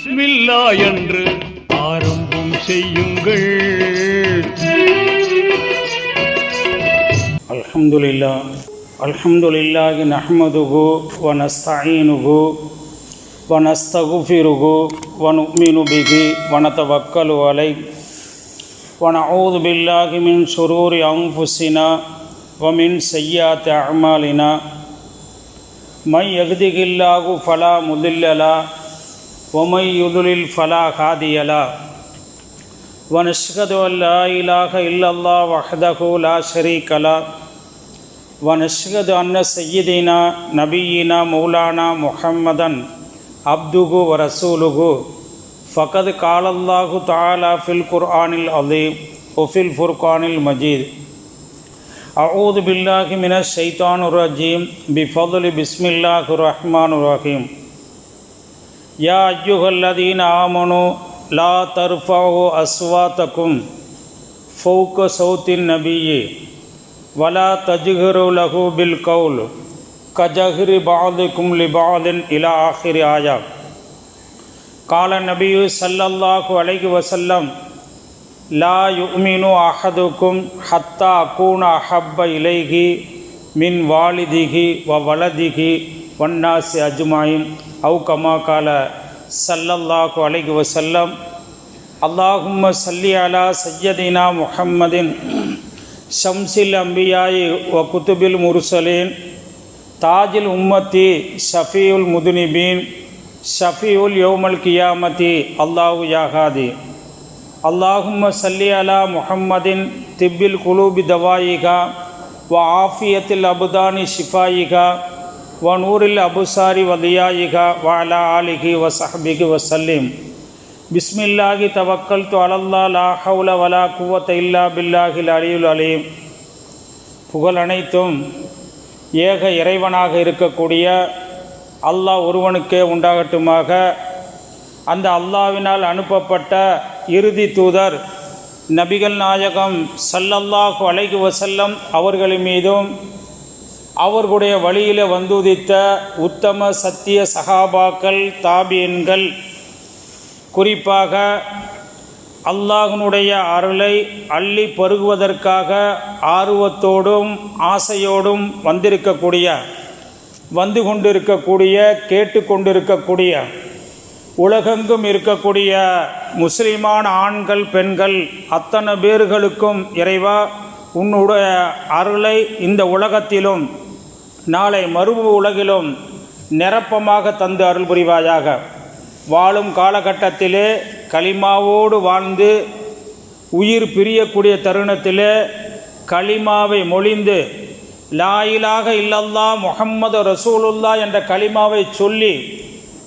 பிஸ்மில்லா என்று ஆரம்பம் செய்யுங்கள் الحمد لله الحمد لله نحمده ونستعينه ونستغفره ونؤمن به ونتوكل عليه ونعوذ بالله من شرور أنفسنا ومن سيئات أعمالنا من يهده الله فلا مضل له ومن يضلل فلا هادي له ونشهد أن لا إله إلا الله وحده لا شريك له ونشهد أن سيدنا نبينا مولانا محمدا عبده ورسوله فقد قال الله تعالى في القرآن العظيم وفي الفرقان المجيد أعوذ بالله من الشيطان الرجيم بفضل بسم الله الرحمن الرحيم يا أيها الذين آمنوا لا ترفعوا أصواتكم فوق صوت النبي ولا تجهروا له بالقول كجهر بعضكم لبعض إلى آخر آية قال النبي صلى الله عليه وسلم لا يؤمن أحدكم حتى أكون أحب إليه من والده وولده والناس أجمعين அவு கமா கால சல்லல்லாஹு அலைகு வசல்லம் அல்லாஹும்ம சல்லி அலா சையதினா முஹம்மதின் ஷம்சில் அம்பியாயி வ குத்துபில் முருசலீன் தாஜில் உம்மத்தி ஷஃபியுல் முதுனிபீன் ஷஃபியுல் யோமல் கியாமதி அல்லாஹு யாகாதி அல்லாஹும்ம சல்லி அலா முஹம்மதின் திப்பில் குலூபி தவாயிகா வ ஆஃபியத்தில் அபுதானி ஷிஃபாயிகா ونور الأبصار وضيائها وعلى آله وصحبه وسلم بسم الله توكلت على الله لا حول ولا قوة إلا بالله العلي العليم புகழ் அனைத்தும் ஏக இறைவனாக இருக்கக்கூடிய அல்லாஹ் ஒருவனுக்கே உண்டாகட்டுமாக அந்த அல்லாவினால் அனுப்பப்பட்ட இறுதி தூதர் நபிகள் நாயகம் சல்லல்லாஹு அலைஹி வசல்லம் அவர்களின் மீதும் அவர்களுடைய வழியில் வந்துதித்த உத்தம சத்திய சகாபாக்கள் தாபியன்கள் குறிப்பாக அல்லாஹனுடைய அருளை அள்ளி பருகுவதற்காக ஆர்வத்தோடும் ஆசையோடும் வந்திருக்கக்கூடிய வந்து கொண்டிருக்கக்கூடிய கேட்டு கொண்டிருக்கக்கூடிய உலகெங்கும் இருக்கக்கூடிய முஸ்லிமான ஆண்கள் பெண்கள் அத்தனை பேர்களுக்கும் இறைவா உன்னுடைய அருளை இந்த உலகத்திலும் நாளை மறு உலகிலும் நிரப்பமாக தந்து அருள் புரிவாயாக. வாழும் காலகட்டத்திலே களிமாவோடு வாழ்ந்து உயிர் பிரியக்கூடிய தருணத்திலே களிமாவை மொழிந்து லாயிலாக இல்லல்லா முகம்மது ரசூலுல்லா என்ற களிமாவை சொல்லி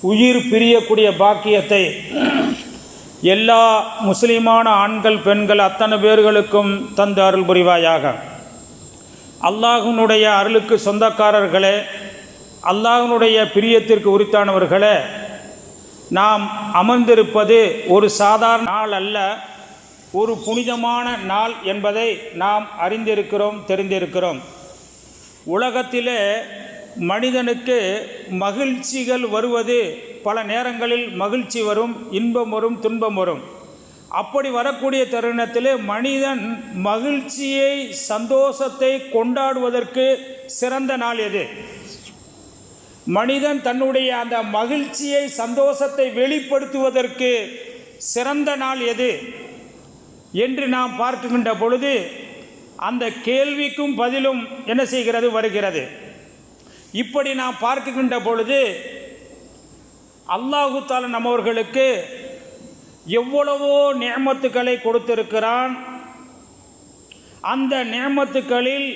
உயிர் பிரியக்கூடிய பாக்கியத்தை எல்லா முஸ்லிமான ஆண்கள் பெண்கள் அத்தனை பேர்களுக்கும் தந்து அருள் புரிவாயாக. அல்லாஹனுடைய அருளுக்கு சொந்தக்காரர்களே அல்லாஹனுடைய பிரியத்திற்கு உரித்தானவர்களே நாம் அமர்ந்திருப்பது ஒரு சாதாரண நாள் அல்ல ஒரு புனிதமான நாள் என்பதை நாம் அறிந்திருக்கிறோம் தெரிந்திருக்கிறோம். உலகத்திலே மனிதனுக்கு மகிழ்ச்சிகள் வருவது பல நேரங்களில் மகிழ்ச்சி வரும் இன்பம் வரும் துன்பம் வரும். அப்படி வரக்கூடிய தருணத்தில் மனிதன் மகிழ்ச்சியை சந்தோஷத்தை கொண்டாடுவதற்கு சிறந்த நாள் எது? மனிதன் தன்னுடைய அந்த மகிழ்ச்சியை சந்தோஷத்தை வெளிப்படுத்துவதற்கு சிறந்த நாள் எது? என்று நாம் பார்க்கின்ற பொழுது அந்த கேள்விக்கும் பதிலும் என்ன செய்கிறது வருகிறது. இப்படி நாம் பார்க்கின்ற பொழுது அல்லாஹு தாலன் நம்மவர்களுக்கு எவ்வளவோ நியமத்துக்களை கொடுத்திருக்கிறான். அந்த நியமத்துக்களில்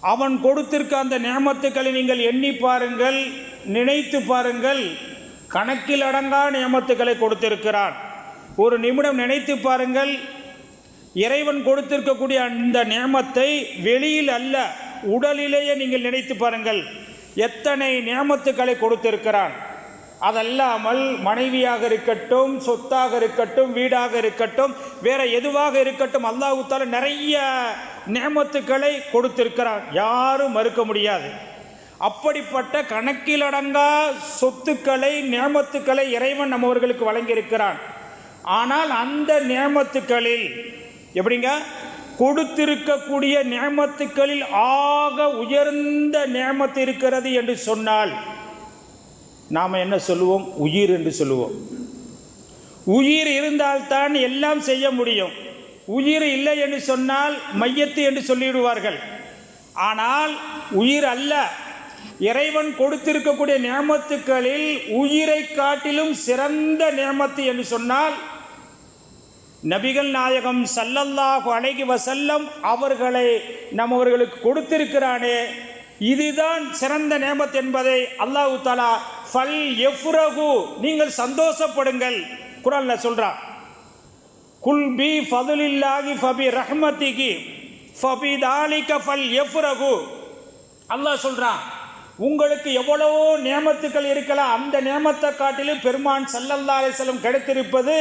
அவன் கொடுத்திருக்க அந்த நியமத்துக்களை நீங்கள் எண்ணி பாருங்கள் நினைத்து பாருங்கள். கணக்கில் அடங்கா நியமத்துக்களை கொடுத்திருக்கிறான். ஒரு நிமிடம் நினைத்து பாருங்கள். இறைவன் கொடுத்திருக்கக்கூடிய அந்த நியமத்தை வெளியில் அல்ல உடலிலேயே நீங்கள் நினைத்து பாருங்கள். எத்தனை நியமத்துக்களை கொடுத்திருக்கிறான். அதல்லாமல் மனைவியாக இருக்கட்டும் சொத்தாக இருக்கட்டும் வீடாக இருக்கட்டும் வேற எதுவாக இருக்கட்டும் அல்லாஹுத்தால நிறைய நேமத்துக்களை கொடுத்திருக்கிறார் யாரும் மறுக்க முடியாது. அப்படிப்பட்ட கணக்கிலடங்கா சொத்துக்களை நியமத்துக்களை இறைவன் நம்மவர்களுக்கு வழங்கியிருக்கிறான். ஆனால் அந்த நியமத்துக்களில் எப்படிங்க? கொடுத்திருக்கக்கூடிய நியமத்துக்களில் ஆக உயர்ந்த நியமத்து இருக்கிறது என்று சொன்னால் நாம் என்ன சொல்லுவோம்? உயிர் என்று சொல்லுவோம். உயிர் இருந்தால்தான் எல்லாம் செய்ய முடியும். உயிர் இல்லை என்று சொன்னால் மையத்து என்று சொல்லிவிடுவார்கள் ஆனால் உயிர் அல்ல. இறைவன் கொடுத்திருக்கக்கூடிய நியமத்துக்களில் உயிரை காட்டிலும் சிறந்த நியமத்து என்று சொன்னால் நபிகள் நாயகம் சல்லல்லாஹு அலைஹி வசல்லம் அவர்களை நம்மவர்களுக்கு கொடுத்திருக்கிறானே. இதுதான் சிறந்த நேமத் என்பதை அல்லாஹு தாலா ஃபல் எஃப்ரகு நீங்கள் சந்தோஷப்படுங்கள். குரான்ல சொல்றான் குல் பி ஃபதுலில்லாஹி ஃபபி ரஹ்மத்திகி ஃபபி தாலிக ஃபல் எஃப்ரகு அல்லாஹ் சொல்றான் உங்களுக்கு எவ்வளவோ நியமத்துக்கள் இருக்கலாம். அந்த நியமத்தை காட்டிலும் பெருமான் சல்லல்லா அலிசலம் கிடைத்திருப்பது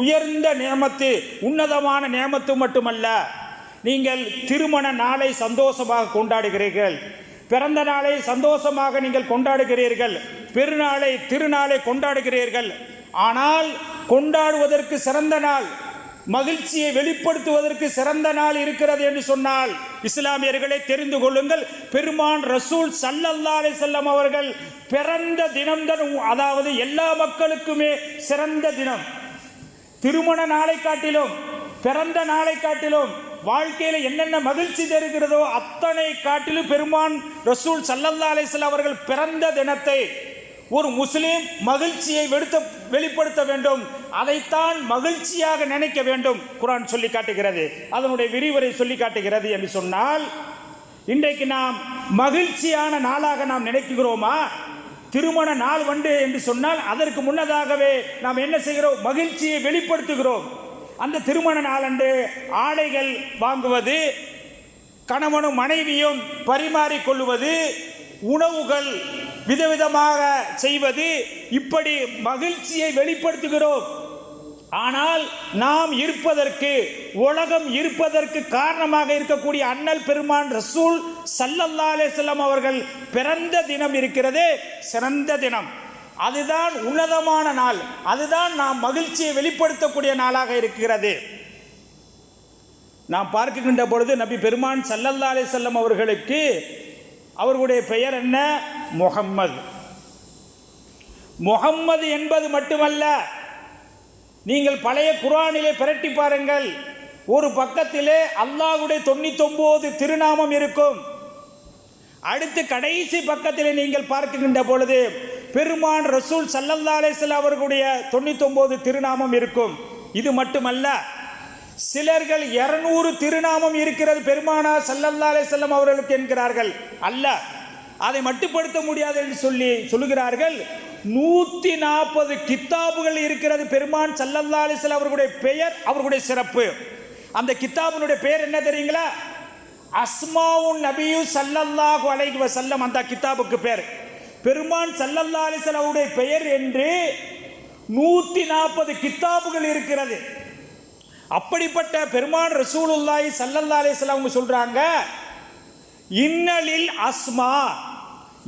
உயர்ந்த நியமத்து உன்னதமான நியமத்து மட்டுமல்ல. நீங்கள் திருமண நாளை சந்தோஷமாக கொண்டாடுகிறீர்கள். பிறந்த நாளை சந்தோஷமாக நீங்கள் கொண்டாடுகிறீர்கள். பெருநாளை திருநாளை கொண்டாடுகிறீர்கள். ஆனால் கொண்டாடுவதற்கு சிறந்த நாள் மகிழ்ச்சியை வெளிப்படுத்துவதற்கு சிறந்த நாள் இருக்கிறது என்று சொன்னால் இஸ்லாமியர்களை தெரிந்து கொள்ளுங்கள். பெருமான் ரசூல் சல்லல்லா செல்லம் அவர்கள் பிறந்த தினம்தான் அதாவது எல்லா மக்களுக்குமே சிறந்த தினம். திருமண நாளை காட்டிலும் பிறந்த நாளை காட்டிலும் வாழ்க்கையில என்னென்ன மகிழ்ச்சி தருகிறதோ அத்தனை காட்டிலும் பெருமான் ரசூல் சல்லல்லா அலிஸ்லாம் அவர்கள் பிறந்த தினத்தை ஒரு முஸ்லீம் மகிழ்ச்சியை வெடுத்த வெளிப்படுத்த வேண்டும். அதைத்தான் மகிழ்ச்சியாக நினைக்க வேண்டும். குரான் சொல்லி காட்டுகிறது. அதனுடைய விரிவுரை சொல்லி காட்டுகிறது என்று சொன்னால் இன்றைக்கு நாம் மகிழ்ச்சியான நாளாக நாம் நினைக்கிறோமா? திருமண நாள் வண்டு என்று சொன்னால் அதற்கு முன்னதாகவே நாம் என்ன செய்கிறோம்? மகிழ்ச்சியை வெளிப்படுத்துகிறோம். அந்த திருமண நாளன்று ஆடைகள் வாங்குவது கணவனும் மனைவியும் பரிமாறிக்கொள்வது உணவுகள் விதவிதமாக செய்வது இப்படி மகிழ்ச்சியை வெளிப்படுத்துகிறோம். ஆனால் நாம் இருப்பதற்கு உலகம் இருப்பதற்கு காரணமாக இருக்கக்கூடிய அண்ணல் பெருமான் ரசூல் சல்லல்லா செல்லம் அவர்கள் பிறந்த தினம் இருக்கிறதே சிறந்த தினம். அதுதான் உன்னதமான நாள். அதுதான் நாம் மகிழ்ச்சியை வெளிப்படுத்தக்கூடிய நாளாக இருக்கிறது. நாம் பார்க்கின்ற பொழுது நபி பெருமான் சல்லல்லா அலிசல்லம் அவர்களுக்கு அவர்களுடைய பெயர் என்ன? முகம்மது முகம்மது என்பது மட்டுமல்ல நீங்கள் பழைய குரானிலே பிரட்டி பாருங்கள். ஒரு பக்கத்திலே அல்லாஹுடைய தொண்ணூத்தொம்போது திருநாமம் இருக்கும். அடுத்து கடைசி பக்கத்தில் நீங்கள் பார்க்கின்ற பொழுது பெருமான் ரசூல் சல்லல்லா அலிஸ்லாம் அவர்களுடைய தொண்ணூத்தொன்பது திருநாமம் இருக்கும். இது மட்டுமல்ல சிலர்கள் இருநூறு திருநாமம் இருக்கிறது பெருமானா சல்லல்லா செல்லம் அவர்களுக்கு என்கிறார்கள். அல்ல அதை மட்டுப்படுத்த முடியாது என்று சொல்லி சொல்லுகிறார்கள். நூத்தி நாற்பது கித்தாபுகள் இருக்கிறது பெருமான் சல்லல்லா அலிஸ்லாம் அவர்களுடைய பெயர் அவர்களுடைய சிறப்பு. அந்த கித்தாபினுடைய பெயர் என்ன தெரியுங்களா? அஸ்மாவுன் நபியு சல்லல்லாஹு அலைஹி வசல்லம் அந்த கித்தாபுக்கு பேர். பெருமான் சல்லல்லா அலிஸ்லாம் பெயர் என்று நூற்றி நாற்பது கித்தாபுகள் இருக்கிறது. அப்படிப்பட்ட பெருமான் ரசூலுல்லாஹி சல்லல்லா அலிஸ்லாம் அவங்க சொல்கிறாங்க இன்னலில் அஸ்மா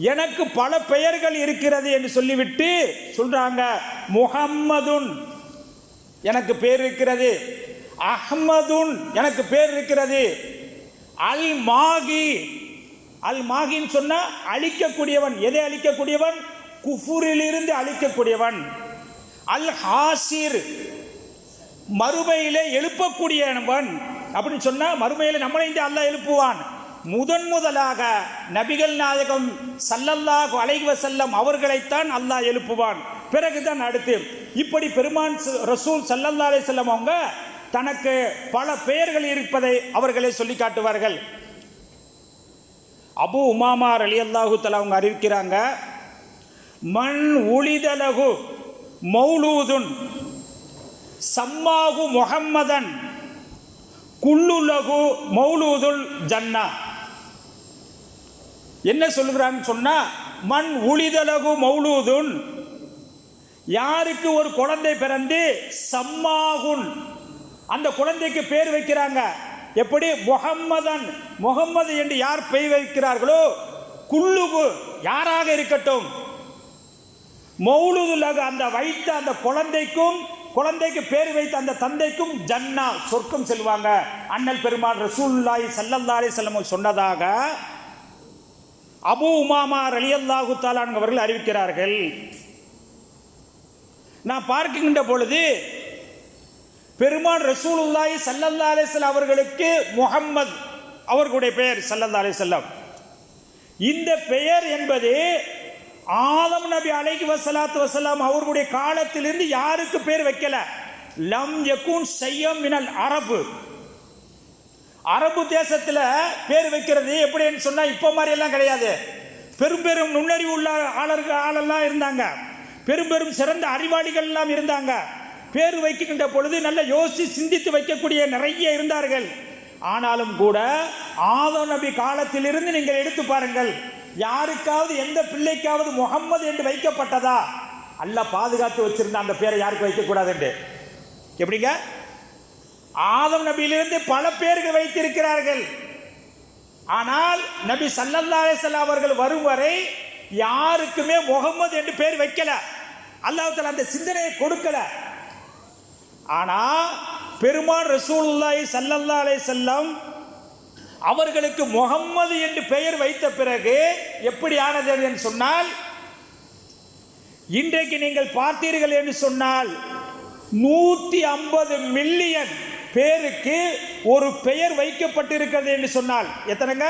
எனக்கு பல பெயர்கள் இருக்கிறது என்று சொல்லிவிட்டு சொல்கிறாங்க முகம்மதுன் எனக்கு பேர் இருக்கிறது அஹ்மதுன் எனக்கு பேர் இருக்கிறது அல் மாகி அல் மாகின்னு சொன்னால் அழிக்கக்கூடியவன். எதை அழிக்கக்கூடியவன்? குஃபுரிலிருந்து அழிக்கக்கூடியவன். அல் ஹாசிர் மறுமையிலே எழுப்பக்கூடியவன். அப்படின்னு சொன்னால் மறுமையில் நம்மளை இந்த அல்லாஹ் எழுப்புவான். முதன் முதலாக நபிகள் நாயகம் சல்லல்லாஹு அலைவ செல்லம் அவர்களைத்தான் அல்லாஹ் எழுப்புவான். பிறகுதான் அடுத்து இப்படி பெருமான் ரசூல் சல்லல்லா அலை செல்லம் அவங்க தனக்கு பல பெயர்கள் இருப்பதை அவர்களே சொல்லி காட்டுவார்கள். அபு உமாமா அலி அல்லாஹு அவங்க அறிவிக்கிறாங்க மண் உளிதலகு மௌலூதுன் சம்மாகு முகம்மதன் குல்லுலகு மௌலூதுல் ஜன்னா. என்ன சொல்லுகிறான்னு சொன்னால் மண் உளிதலகு மௌலூதுன் யாருக்கு ஒரு குழந்தை பிறந்து சம்மாகுன் அந்த குழந்தைக்கு பேர் வைக்கிறாங்க. எப்படி? முகம்மதன் முகம்மது என்று யார் பெய் வைக்கிறார்களோ குள்ளுபு யாராக இருக்கட்டும் மௌலுதுலக அந்த வைத்த அந்த குழந்தைக்கும் குழந்தைக்கு பேர் வைத்த அந்த தந்தைக்கும் ஜன்னா சொர்க்கம் செல்வாங்க. அண்ணல் பெருமாள் ரசூல்லாய் சல்லல்லாரி செல்லம் சொன்னதாக அபு உமாமா ரலியல்லாஹு தாலான் அவர்கள் அறிவிக்கிறார்கள். நான் பார்க்கின்ற பொழுது பெருமான் ரசூல் ஸல்லல்லாஹு அலைஹி அவர்களுக்கு முகம்மது அவர்களுடைய பெயர் ஸல்லல்லாஹு அலைஹி செல்லம் இந்த பெயர் என்பது ஆதம் நபி அலைஹி வசலாத்து வசலாம் அவர்களுடைய காலத்திலிருந்து யாருக்கு பேர் வைக்கல? லம் யகுன் செய்யம் மினல் அரபு. அரபு தேசத்தில் பேர் வைக்கிறது எப்படின்னு சொன்னால் இப்போ மாதிரி எல்லாம் கிடையாது. பெரும் பெரும் நுண்ணறிவு உள்ள ஆளர்கள் ஆளெல்லாம் இருந்தாங்க. பெரும் பெரும் சிறந்த அறிவாளிகள் எல்லாம் இருந்தாங்க. பேர் வைக்கின்ற பொழுது நல்ல யோசித்து சிந்தித்து வைக்கக்கூடிய நிறைய இருந்தார்கள். ஆனாலும் கூட ஆதம் நபி காலத்திலிருந்து நீங்கள் எடுத்து பாருங்கள் யாருக்காவது எந்த பிள்ளைக்காவது முகம்மது என்று வைக்கப்பட்டதா? அல்ல பாதுகாத்து வச்சிருந்த அந்த பேரை யாருக்கு வைக்கக்கூடாதுண்டு? எப்படிங்க? ஆதம் நபியிலிருந்து பல பேர்கள் வைத்திருக்கிறார்கள். ஆனால் நபி ஸல்லல்லாஹு அவர்கள் வரும் வரை யாருக்குமே முகம்மது என்று பேர் வைக்கல. அல்லாஹ் அந்த சிந்தனையை கொடுக்கல. ஆனால் பெருமான் ரசூலுல்லாஹி சல்லல்லா அலைஹி செல்லம் அவர்களுக்கு முகம்மது என்று பெயர் வைத்த பிறகு எப்படி ஆனது என்று சொன்னால் இன்றைக்கு நீங்கள் பார்த்தீர்கள் என்று சொன்னால் நூற்றி ஐம்பது மில்லியன் பேருக்கு ஒரு பெயர் வைக்கப்பட்டிருக்கிறது என்று சொன்னால் எத்தனைங்க?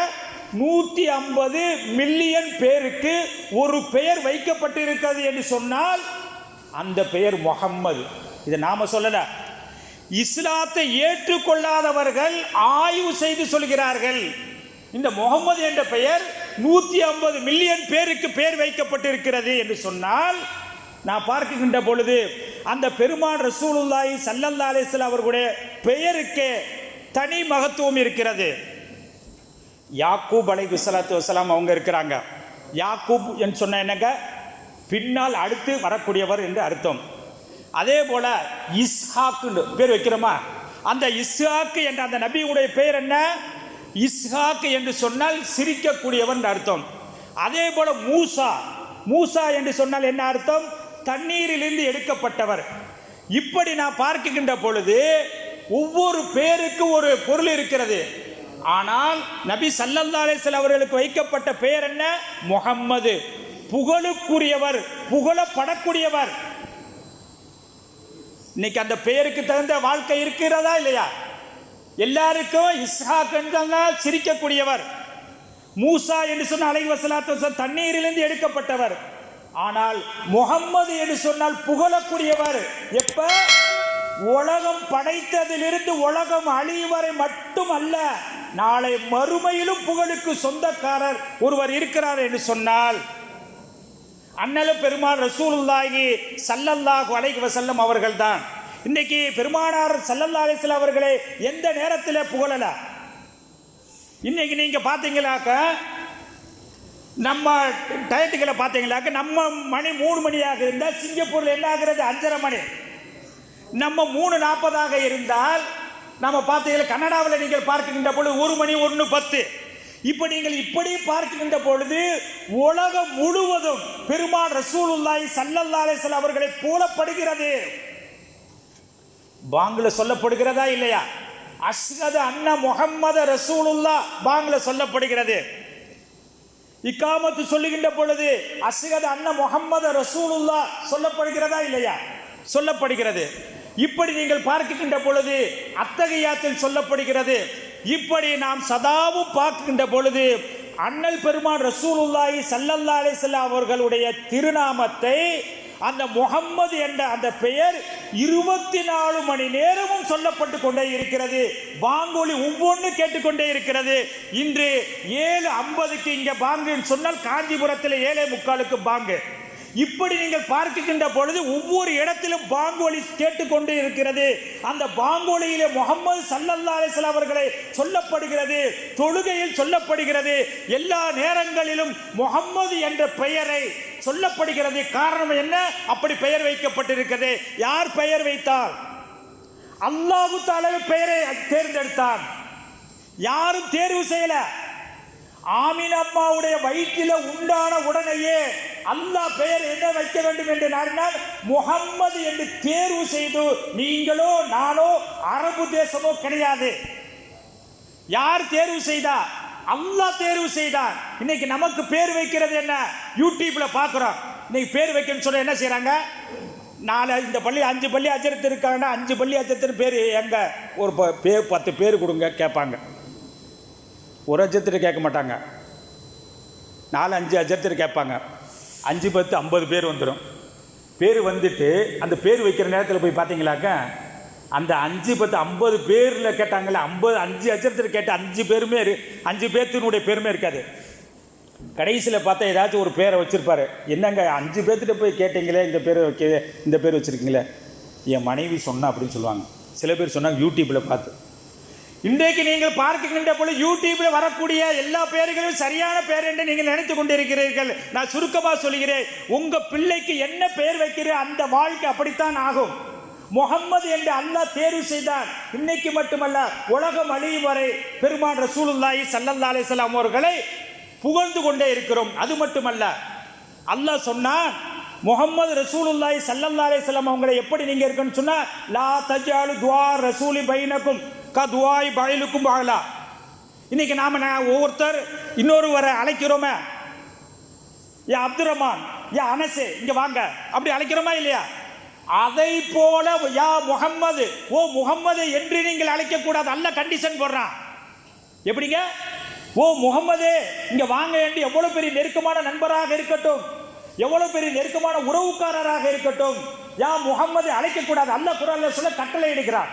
நூற்றி ஐம்பது மில்லியன் பேருக்கு ஒரு பெயர் வைக்கப்பட்டிருக்கிறது என்று சொன்னால் அந்த பெயர் முகம்மது. இதை நாம் சொல்லலை. இஸ்லாத்தை ஏற்றுக்கொள்ளாதவர்கள் ஆய்வு செய்து சொல்கிறார்கள். இந்த முகம்மது என்ற பெயர் நூற்றி ஐம்பது மில்லியன் பேருக்கு பேர் வைக்கப்பட்டிருக்கிறது என்று சொன்னால் நான் பார்க்கின்ற பொழுது அந்த பெருமான் ரசூலுல்லாய் சல்லல்லா அலிஸ்ல அவர்களுடைய பெயருக்கு தனி மகத்துவம் இருக்கிறது. யாக்கூப் அலை குசலாத்து வசலாம் அவங்க இருக்கிறாங்க. யாக்கூப் என்று சொன்ன என்னங்க? பின்னால் அடுத்து வரக்கூடியவர் என்று அர்த்தம். அதே போல இஸ்ஹாக்குன்னு பேர் வைக்கிறோமா? அந்த இஸ்ஹாக்கு என்ற அந்த நபியுடைய பெயர் என்ன? இஸ்ஹாக்கு என்று சொன்னால் சிரிக்கக்கூடியவன் அர்த்தம். அதே போல மூசா மூசா என்று சொன்னால் என்ன அர்த்தம்? தண்ணீரிலிருந்து எடுக்கப்பட்டவர். இப்படி நான் பார்க்கின்ற பொழுது ஒவ்வொரு பேருக்கு ஒரு பொருள் இருக்கிறது. ஆனால் நபி ஸல்லல்லாஹு அலைஹி அவர்களுக்கு வைக்கப்பட்ட பெயர் என்ன? முகம்மது புகழுக்குரியவர் புகழப்படக்கூடியவர். இன்னைக்கு அந்த பெயருக்கு தகுந்த வாழ்க்கை இருக்கிறதா இல்லையா? எல்லாருக்கும் இஸ்ஹாக் என்றால் சிரிக்கக்கூடியவர். மூசா என்று சொன்ன அலை வசலாத்து தண்ணீரிலிருந்து எடுக்கப்பட்டவர். ஆனால் முகம்மது என்று சொன்னால் புகழக்கூடியவர். எப்ப? உலகம் படைத்ததிலிருந்து உலகம் அழியும் வரை மட்டும் அல்ல நாளை மறுமையிலும் புகழுக்கு சொந்தக்காரர் ஒருவர் இருக்கிறார் என்று சொன்னால் அண்ணலும் பெருமாள் ரசூலுல்லாகி சல்லல்லாஹு அலைக்கு வசல்லம் அவர்கள் தான் இன்னைக்கு பெருமானார் சல்லல்லா அலிஸ்ல அவர்களை எந்த நேரத்தில் புகழல? இன்னைக்கு நீங்க பாத்தீங்களாக்க நம்ம டயத்துக்களை பார்த்தீங்களாக்க நம்ம மணி மூணு மணியாக இருந்தால் சிங்கப்பூரில் என்ன ஆகிறது? அஞ்சரை மணி. நம்ம மூணு நாற்பதாக இருந்தால் நம்ம பார்த்தீங்கன்னா கனடாவில் நீங்கள் பார்க்கின்ற பொழுது ஒரு மணி ஒன்று பத்து. இப்போ நீங்கள் இப்படி பார்க்கின்ற பொழுது உலகம் முழுவதும் பெருமான் ரசூலுல்லாய் ஸல்லல்லாஹு சில அவர்களை போலப்படுகிறது. பாங்குல சொல்லப்படுகிறதா இல்லையா? அஸ்கது அன்ன முகம்மது ரசூலுல்லா பாங்குல சொல்லப்படுகிறது. இக்காமத்து சொல்லுகின்ற பொழுது அஸ்கது அன்ன முகம்மது ரசூலுல்லா சொல்லப்படுகிறதா இல்லையா? சொல்லப்படுகிறது. இப்படி நீங்கள் பார்க்கின்ற பொழுது அத்தகையாத்தில் சொல்லப்படுகிறது. இப்படி நாம் சதாவும் பார்க்கின்ற பொழுது அண்ணல் பெருமான் ரசூலுல்லாஹி சல்லல்லா அலைஹி அவர்களுடைய திருநாமத்தை அந்த முகம்மது என்ற அந்த பெயர் இருபத்தி நாலு மணி நேரமும் சொல்லப்பட்டு கொண்டே இருக்கிறது. பாங்கொலி ஒவ்வொன்று கேட்டுக்கொண்டே இருக்கிறது. இன்று ஏழு ஐம்பதுக்கு இங்கே பாங்குன்னு சொன்னால் காஞ்சிபுரத்தில் ஏழே முக்காலுக்கு பாங்கு. இப்படி நீங்கள் பார்க்கின்ற பொழுது ஒவ்வொரு இடத்திலும் பாங்கோலி கேட்டுக்கொண்டு இருக்கிறது. அந்த பாங்கோலியிலே முகமது சல்லல்லா அலிஸ்லாம் அவர்களை சொல்லப்படுகிறது தொழுகையில் சொல்லப்படுகிறது. எல்லா நேரங்களிலும் முகம்மது என்ற பெயரை சொல்லப்படுகிறது. காரணம் என்ன? அப்படி பெயர் வைக்கப்பட்டிருக்கிறது. யார் பெயர் வைத்தார்? அல்லாஹு தாலா பெயரை தேர்ந்தெடுத்தான். யாரும் தேர்வு செய்யல. ஆமீன் அம்மாவுடைய வயிற்றில உண்டான உடனேயே அல்லாஹ் பெயர் என்ன வைக்க வேண்டும் என்று நாடினால் முகம்மது என்று தேர்வு செய்து நீங்களோ நானோ அரபு தேசமோ கிடையாது. யார் தேர்வு செய்தா? அல்லாஹ் தேர்வு செய்தான். இன்னைக்கு நமக்கு பேர் வைக்கிறது என்ன? யூடியூப்ல பார்க்குறோம் இன்னைக்கு பேர் வைக்கணும்னு சொல்ல என்ன செய்கிறாங்க நாலு இந்த பள்ளி அஞ்சு பள்ளி அச்சரித்து இருக்காங்கன்னா அஞ்சு பள்ளி அஜரத்துன்னு பேர் எங்க? ஒரு ப- பேர் பத்து பேர் கொடுங்க கேட்பாங்க. ஒரு அஜரத்துட்டு கேட்க மாட்டாங்க. நாலு அஞ்சு அஜரத்துட்டு கேட்பாங்க. அஞ்சு பத்து ஐம்பது பேர் வந்துடும் பேர் வந்துட்டு அந்த பேர் வைக்கிற நேரத்தில் போய் பார்த்தீங்களாக்க அந்த அஞ்சு பத்து ஐம்பது பேரில் கேட்டாங்கல்ல ஐம்பது அஞ்சு அச்சரத்தில் கேட்ட அஞ்சு பேருமே இரு- அஞ்சு பேர்த்தினுடைய பேருமே இருக்காது. கடைசியில் பார்த்தா ஏதாச்சும் ஒரு பேரை வச்சுருப்பார். என்னங்க அஞ்சு பேர்த்திட்ட போய் கேட்டீங்களே இந்த பேர் வைக்க இந்த பேர் வச்சுருக்கீங்களே? என் மனைவி சொன்னா அப்படின்னு சொல்லுவாங்க. சில பேர் சொன்னாங்க யூடியூப்பில் பார்த்து. இன்றைக்கு நீங்கள் பார்க்கின்ற பொழுது யூடியூப்ல வரக்கூடிய எல்லா பேர்களும் சரியான பேர் என்று நீங்கள் நினைத்து கொண்டிருக்கிறீர்கள். நான் சுருக்கமாக சொல்கிறேன். உங்க பிள்ளைக்கு என்ன பெயர் வைக்கிற அந்த வாழ்க்கை அப்படித்தான் ஆகும். முகம்மது என்று அல்லாஹ் தேர்வு செய்தார். இன்னைக்கு மட்டுமல்ல உலகம் அழியும் வரை பெருமான் ரசூலுல்லாஹி சல்லல்லா அலைஹி அவர்களை புகழ்ந்து கொண்டே இருக்கிறோம். அது மட்டுமல்ல அல்லாஹ் சொன்னான் முகமது ரசூலுல்லாஹி சல்லல்லா அலைஹி அவங்களை எப்படி நீங்கள் இருக்குன்னு சொன்னால் லா தஜாலு துவா ரசூலி பைனக்கும் க துவாய் பயலுக்கும் பாகலா. இன்னைக்கு நாம நான் ஒவ்வொருத்தர் இன்னொருவரை அழைக்கிறோமே. ஏ அப்துல் ரஹ்மான் ஏ அனசு இங்கே வாங்க. அப்படி அழைக்கிறோமா இல்லையா? அதை போல யா முகம்மது ஓ முகம்மது என்று நீங்கள் அழைக்கக்கூடாது. அல்ல கண்டிஷன் போடுறான். எப்படிங்க? ஓ முகம்மது இங்கே வாங்க என்று எவ்வளோ பெரிய நெருக்கமான நண்பராக இருக்கட்டும். எவ்வளவு பெரிய நெருக்கமான உறவுக்காரராக இருக்கட்டும். யா முகம்மது அழைக்கக்கூடாது. அல்ல குரான்ல சொல்ல கட்டளை எடுக்கிறார்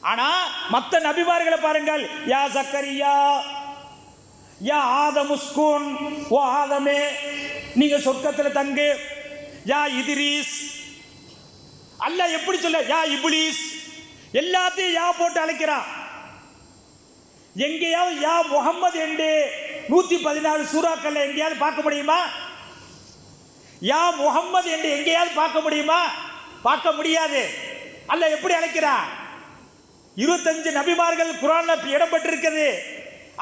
ஆனா மத்த நபிமார்களை பாருங்கள். யா சக்கரியா யா ஆதமுஸ்கூன் ஓ ஆதமே நீங்க சொர்க்கத்துல தங்கு. யா இதிரீஸ். அல்ல எப்படி சொல்ல யா இபுலீஸ். எல்லாத்தையும் யா போட்டு அழைக்கிறான் எங்கேயாவது யா முகம்மது என்று நூத்தி பதினாலு சூறாக்கள் எங்கேயாவது பார்க்க முடியுமா? யா முகம்மது என்று எங்கேயாவது பார்க்க முடியுமா? பார்க்க முடியாது. அல்ல எப்படி அழைக்கிறான் இருபத்தஞ்சு நபிமார்கள் குரான் இடம்பெற்றிருக்கிறது.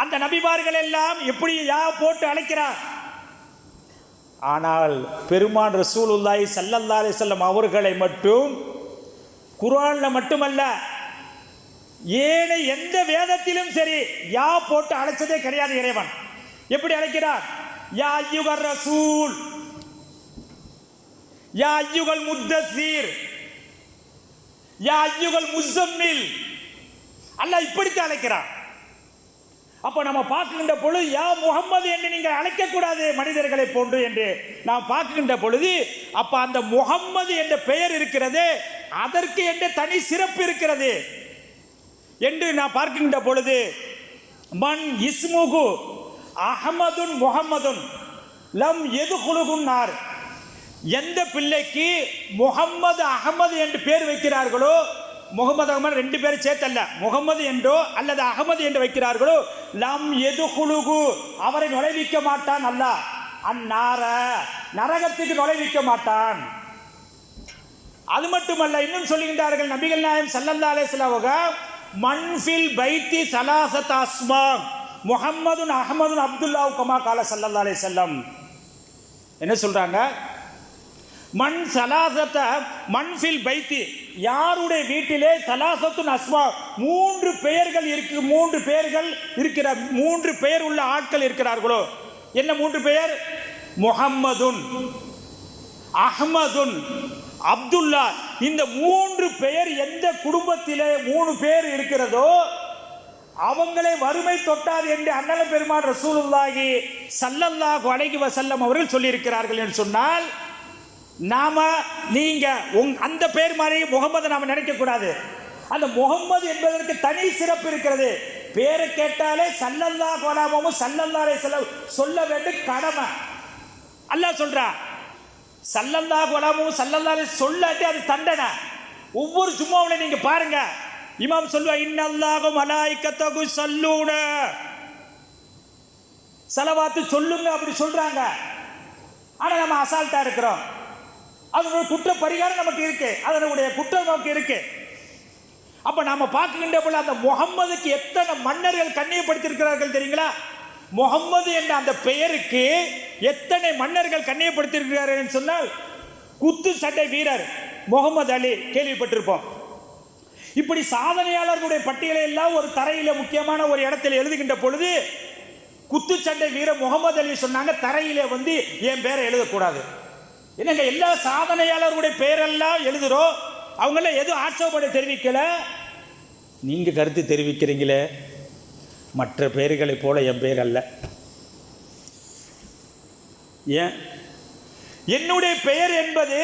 அந்த நபிமார்கள் எல்லாம் எப்படி யா போட்டு அழைக்கிறார் ஆனால் பெருமான் ரசூலுல்லாஹி ஸல்லல்லாஹு அலைஹி வஸல்லம் அவர்களை மட்டும் குரானில் மட்டுமல்ல ஏனை எந்த வேதத்திலும் சரி யா போட்டு அழைச்சதே கிடையாது இறைவன். எப்படி அழைக்கிறார்? யா யுகர் ரசூல். யா ஐயுகல் முத்தசீர். யா ஐயுகல் முசம்மில் அல்ல இப்படித்தான் அழைக்கிறான். அப்ப நம்ம பார்க்கின்ற பொழுது யா முகம்மது என்று நீங்கள் அழைக்கக்கூடாது மனிதர்களை போன்று என்று நாம் பார்க்கின்ற பொழுது அப்ப அந்த முகம்மது என்ற பெயர் இருக்கிறது அதற்கு என்ற தனி சிறப்பு இருக்கிறது என்று நான் பார்க்கின்ற பொழுது மன் இஸ்முகு அஹமதுன் முகம்மதுன் லம் எது குழுகுன்னார் எந்த பிள்ளைக்கு முகம்மது அகமது என்று பேர் வைக்கிறார்களோ முகமது அகமது ரெண்டு பேரும் சேர்த்தல்ல. முகமது என்றோ அல்லது அகமது என்று வைக்கிறார்களோ லம் எது குழுகு அவரை நுழைவிக்க மாட்டான் அல்ல. அந்நார நரகத்துக்கு நுழைவிக்க மாட்டான். அது மட்டுமல்ல இன்னும் சொல்லுகின்றார்கள் நபிகள் நாயம் சல்லல்லா அலைஹிஸ்ஸலாமுக மன்ஃபில் பைத்தி சலாசத் அஸ்மா முகம்மதுன் அகமதுன் அப்துல்லாஹ் உமா கால சல்லல்லா செல்லம் என்ன சொல்கிறாங்க மண் சலாசத்த மண்ஃபில் பைத்தி. யாருடைய வீட்டிலே சலாசத்துன் அஸ்மா மூன்று பெயர்கள் இருக்கு மூன்று பெயர்கள் இருக்கிற மூன்று பெயர் உள்ள ஆட்கள் இருக்கிறார்களோ? என்ன மூன்று பெயர்? முகம்மதுன் அஹ்மதுன் அப்துல்லா. இந்த மூன்று பெயர் எந்த குடும்பத்திலே மூணு பேர் இருக்கிறதோ அவங்களே வறுமை தொட்டாது என்று அண்ணல பெருமான் ரசூலுல்லாகி சல்லல்லாஹு அழகி வசல்லம் அவர்கள் சொல்லியிருக்கிறார்கள் என்று சொன்னால் நாம நீங்க உங் அந்த பேர் மாதிரி முகமது நாம நினைக்க கூடாது அந்த முகம்மது என்பதற்கு தனி சிறப்பு இருக்கிறது. பேரை கேட்டாலே சல்லல்லா கோலாமும் சல்லல்லாரை சொல்ல சொல்ல வேண்டும் கடமை. அல்லாஹ் சொல்றா சல்லல்லா கோலாமும் சல்லல்லாரை சொல்லாட்டி அது தண்டனை. ஒவ்வொரு ஜும்மாவுல நீங்க பாருங்க. இமாம் சொல்லுவா இன்னல்லாகும் அலாய்க்கத்தகு சல்லூட செலவாத்து சொல்லுங்க அப்படி சொல்றாங்க. ஆனா நம்ம அசால்ட்டா இருக்கிறோம். அதனுடைய குற்ற பரிகாரம் நமக்கு இருக்கு. அதனுடைய குற்றம் நமக்கு இருக்கு. அப்ப நாம பார்க்கின்ற போல அந்த முகம்மதுக்கு எத்தனை மன்னர்கள் கண்ணியப்படுத்தியிருக்கிறார்கள் தெரியுங்களா? முகம்மது என்ற அந்த பெயருக்கு எத்தனை மன்னர்கள் கண்ணியப்படுத்தியிருக்கிறார்கள் சொன்னால் குத்து சண்டை வீரர் முகமது அலி கேள்விப்பட்டிருப்போம். இப்படி சாதனையாளர்களுடைய பட்டியலை எல்லாம் ஒரு தரையில் முக்கியமான ஒரு இடத்தில் எழுதுகின்ற பொழுது குத்துச்சண்டை வீரர் முகமது அலி சொன்னாங்க தரையிலே வந்து என் பேரை எழுதக்கூடாது. என்னங்க எல்லா சாதனையாளர்களுடைய பெயரெல்லாம் எழுதுறோம் அவங்கள எதுவும் ஆட்சேபனை தெரிவிக்கல? நீங்க கருத்து தெரிவிக்கிறீங்களே. மற்ற பெயர்களைப் போல என் பெயர் அல்ல. ஏன்? என்னுடைய பெயர் என்பது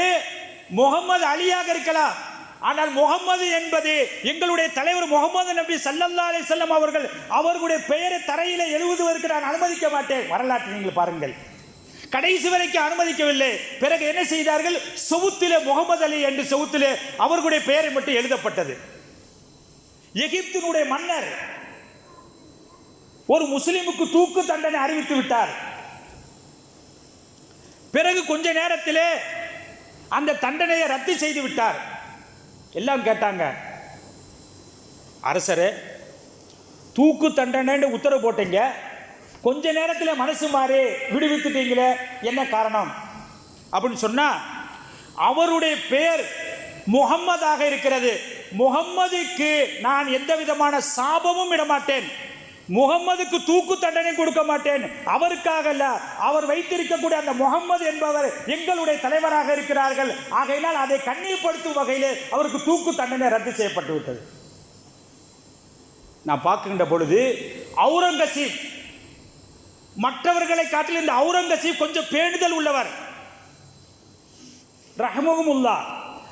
முகமது அலியாக இருக்கலாம். ஆனால் முகமது என்பது எங்களுடைய தலைவர் முகமது நபி சல்லல்லா அலி செல்லம் அவர்கள் அவர்களுடைய பெயரை தரையில் எழுதுவதற்கு நான் அனுமதிக்க மாட்டேன். வரலாற்றை நீங்கள் பாருங்கள். கடைசி வரைக்கும் அனுமதிக்கவில்லை. பிறகு என்ன செய்தார்கள்? செவுத்திலே முகமது அலி என்று செவுத்திலே அவர்களுடைய பெயரை மட்டும் எழுதப்பட்டது. எகிப்தினுடைய மன்னர் ஒரு முஸ்லிமுக்கு தூக்கு தண்டனை அறிவித்து விட்டார். பிறகு கொஞ்ச நேரத்திலே அந்த தண்டனையை ரத்து செய்து விட்டார். எல்லாம் கேட்டாங்க. அரசரே தூக்கு தண்டனைன்னு உத்தரவு போட்டீங்க. கொஞ்ச நேரத்தில் மனசு மாறி விடுவித்துட்டீங்களே என்ன காரணம்? அப்படின்னு சொன்னா அவருடைய பெயர் முகம்மதாக இருக்கிறது. முகம்மதுக்கு நான் எந்த விதமான சாபமும் இடமாட்டேன் முகம்மதுக்கு தூக்கு தண்டனை கொடுக்க மாட்டேன். அவருக்காக அல்ல அவர் வைத்திருக்கக்கூடிய அந்த முகம்மது என்பவர் எங்களுடைய தலைவராக இருக்கிறார்கள். ஆகையினால் அதை கண்ணியப்படுத்தும் வகையிலே அவருக்கு தூக்கு தண்டனை ரத்து செய்யப்பட்டு விட்டது நான் பார்க்கின்ற பொழுது அவுரங்கசீப் மற்றவர்களை காட்டில் இந்த அவுரங்கசீப் கொஞ்சம் பேணுதல் உள்ளவர். ரஹமுல்லா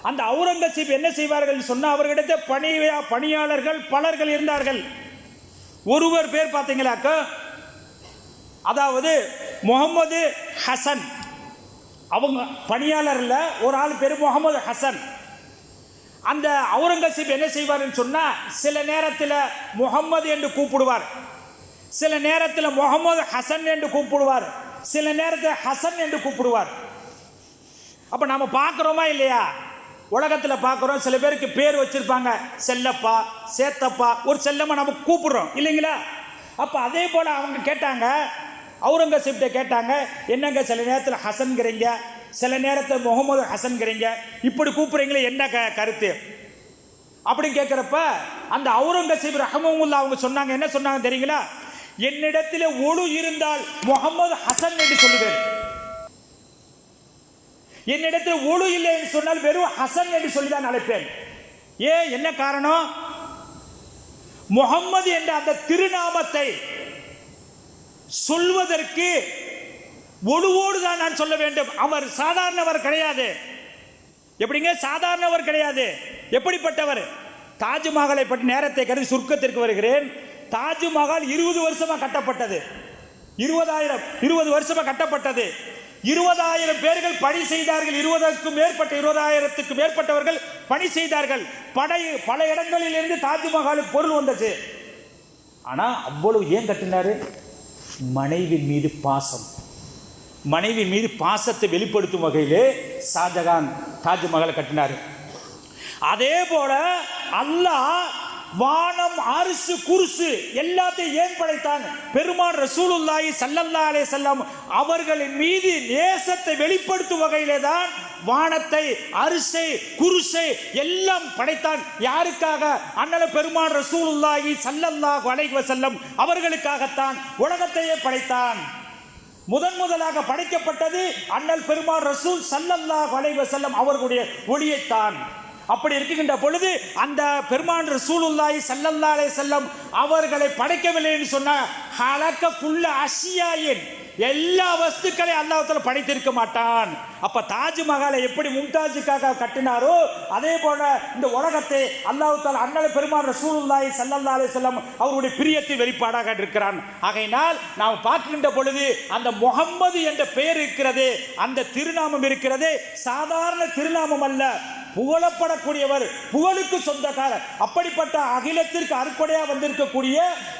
அந்த அவுரங்கசீப் என்ன செய்வார்கள் சொன்ன அவர்களிடத்தை பணியா பணியாளர்கள் பலர்கள் இருந்தார்கள். ஒருவர் பேர் பார்த்தீங்களாக்க? அதாவது முகமது ஹசன். அவங்க பணியாளரில் ஒரு ஆள் பேர் முகமது ஹசன். அந்த அவுரங்கசீப் என்ன செய்வார்னு சொன்னால் சில நேரத்தில் முகம்மது என்று கூப்பிடுவார். சில நேரத்தில் முகமது ஹசன் என்று கூப்பிடுவார். சில நேரத்தில் ஹசன் என்று கூப்பிடுவார். அப்போ நாம பார்க்குறோமா இல்லையா? உலகத்தில் பார்க்குறோம். சில பேருக்கு பேர் வச்சுருப்பாங்க. செல்லப்பா சேத்தப்பா ஒரு செல்லம்மா நம்ம கூப்பிடுறோம். இல்லைங்களா? அப்போ அதே போல் அவங்க கேட்டாங்க. அவுரங்கசீப்ட கேட்டாங்க. என்னங்க சில நேரத்தில் ஹசன்கிறீங்க சில நேரத்தில் முகமது ஹசன்கிறீங்க இப்படி கூப்பிட்றீங்களே என்ன க கருத்து? அப்படின்னு கேட்குறப்ப அந்த அவுரங்கசீப் ரஹமுல்லா அவங்க சொன்னாங்க. என்ன சொன்னாங்க தெரியுங்களா? என்னிடத்தில் ஒழு இருந்தால் முகமது ஹசன் என்று சொல்லுவேன். என்னிடத்தில் ஒழு இல்லை என்று சொன்னால் வெறும் ஹசன் என்று சொல்லி தான் அழைப்பேன். ஏன்? என்ன காரணம்? முகம்மது என்ற அந்த திருநாமத்தை சொல்வதற்கு ஒழுவோடு தான் நான் சொல்ல வேண்டும். அவர் சாதாரணவர் கிடையாது. எப்படிங்க? சாதாரணவர் கிடையாது. எப்படிப்பட்டவர்? தாஜ்மஹாலை பற்றி நேரத்தை கருதி சுருக்கத்திற்கு வருகிறேன். தாஜ்மஹால் இருபது வருஷமா கட்டப்பட்டது. இருபதாயிரம் இருபது வருஷமா கட்டப்பட்டது. இருபதாயிரம் பேர்கள் பணி செய்தார்கள். இருபதற்கும் மேற்பட்ட இருபதாயிரத்துக்கு மேற்பட்டவர்கள் பணி செய்தார்கள். படை பல இடங்களில் இருந்து தாஜ்மஹாலுக்கு பொருள் வந்தது. ஆனால் அவ்வளவு ஏன் கட்டினாரு? மனைவி மீது பாசம். மனைவி மீது பாசத்தை வெளிப்படுத்தும் வகையிலே ஷாஜகான் தாஜ்மஹாலை கட்டினார். அதே போல அல்லாஹ் வானம் அரிசு குருசு எல்லாத்தையும் ஏன் படைத்தான்? பெருமான் ரசூலுல்லாஹி சல்லல்லா அலே செல்லம் அவர்களின் மீது நேசத்தை வெளிப்படுத்தும் வகையிலே தான் வானத்தை அரிசை குருசை எல்லாம் படைத்தான். யாருக்காக? அண்ணல பெருமான் ரசூலுல்லாஹி சல்லல்லா அலைஹி செல்லம் அவர்களுக்காகத்தான் உலகத்தையே படைத்தான். முதன் முதலாக படைக்கப்பட்டது அண்ணல் பெருமான் ரசூல் சல்லல்லா அலைஹி செல்லம் அவர்களுடைய ஒளியைத்தான். அப்படி இருக்கின்ற பொழுது அந்த பெருமான் ரசூலுல்லாஹி ஸல்லல்லாஹு செல்லம் அவர்களை படைக்கவில்லைன்னு சொன்ன ஹலக்க குல்ல எல்லா வஸ்துக்களையும் அல்லாஹத்தில் படைத்திருக்க மாட்டான். அப்ப தாஜ்மஹாலை எப்படி மும்தாஜுக்காக கட்டினாரோ அதே போல இந்த உலகத்தை அல்லாஹ்தால அண்ணலை பெருமான் ரசூலுல்லாஹி செல்லல்லாலே செல்லம் அவருடைய பிரியத்தை வெளிப்பாடாக இருக்கிறான் ஆகையினால் நாம் பார்க்கின்ற பொழுது அந்த முகம்மது என்ற பெயர் இருக்கிறது அந்த திருநாமம் இருக்கிறது சாதாரண திருநாமம் அல்ல. புகழப்படக்கூடியவர் புகழுக்கு சொந்தக்காரர். அப்படிப்பட்ட அகிலத்திற்கு அறுப்படையா வந்திருக்கக்கூடிய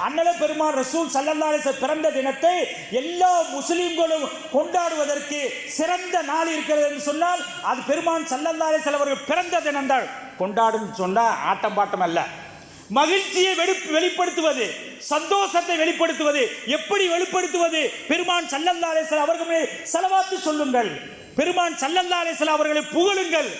அன்னல பெருமான் ரசூல் சல்லல்லாஹு பிறந்த தினத்தை எல்லா முஸ்லீம்களும் கொண்டாடுவதற்கு சிறந்த நாள் இருக்கிறது என்று சொன்னால் அது பெருமான் சல்லல்லாஹு அவர்கள் பிறந்த தினம்தான் கொண்டாடும் சொன்னால் ஆட்டம் பாட்டம் அல்ல. மகிழ்ச்சியை வெளி வெளிப்படுத்துவது சந்தோஷத்தை வெளிப்படுத்துவது எப்படி வெளிப்படுத்துவது? பெருமான் சல்லல்லா அலிஸ்லாம் செலவாத்து சொல்லுங்கள். பெருமான் சல்லல்லா அலிஸ்லாம் அவர்களை புகழுங்கள்.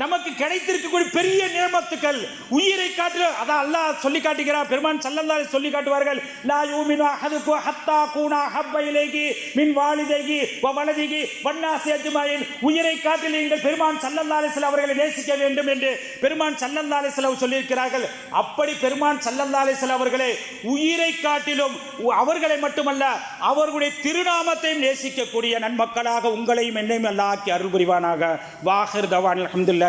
நமக்கு கிடைத்திருக்கக்கூடிய பெரிய நியமத்துக்கள். உயிரை காட்டு அதான் அல்லாஹ் சொல்லி காட்டுகிறார் பெருமான் சல்லல்லாஹு சொல்லி காட்டுவார்கள் லா யூமினு அஹதுக்கு ஹத்தா கூனா ஹப்ப இலைகி மின் வாலிதைகி வ வலதிகி வன்னாசி அஜ்மாயின். உயிரை காட்டில் நீங்கள் பெருமான் சல்லல்லாஹு அலைஹி அவர்களை நேசிக்க வேண்டும் என்று பெருமான் சல்லல்லாஹு அலைஹி வஸல்லம் சொல்லியிருக்கிறார்கள். அப்படி பெருமான் சல்லல்லாஹு அலைஹி அவர்களை அவர்களே உயிரை காட்டிலும் உ- அவர்களை மட்டுமல்ல அவர்களுடைய திருநாமத்தையும் நேசிக்கக்கூடிய நன்மக்களாக உங்களையும் என்னையும் அல்லாஹ் ஆக்கி அருள் புரிவானாக வாஹிர் தவான் அல்ஹம்துலில்லாஹி.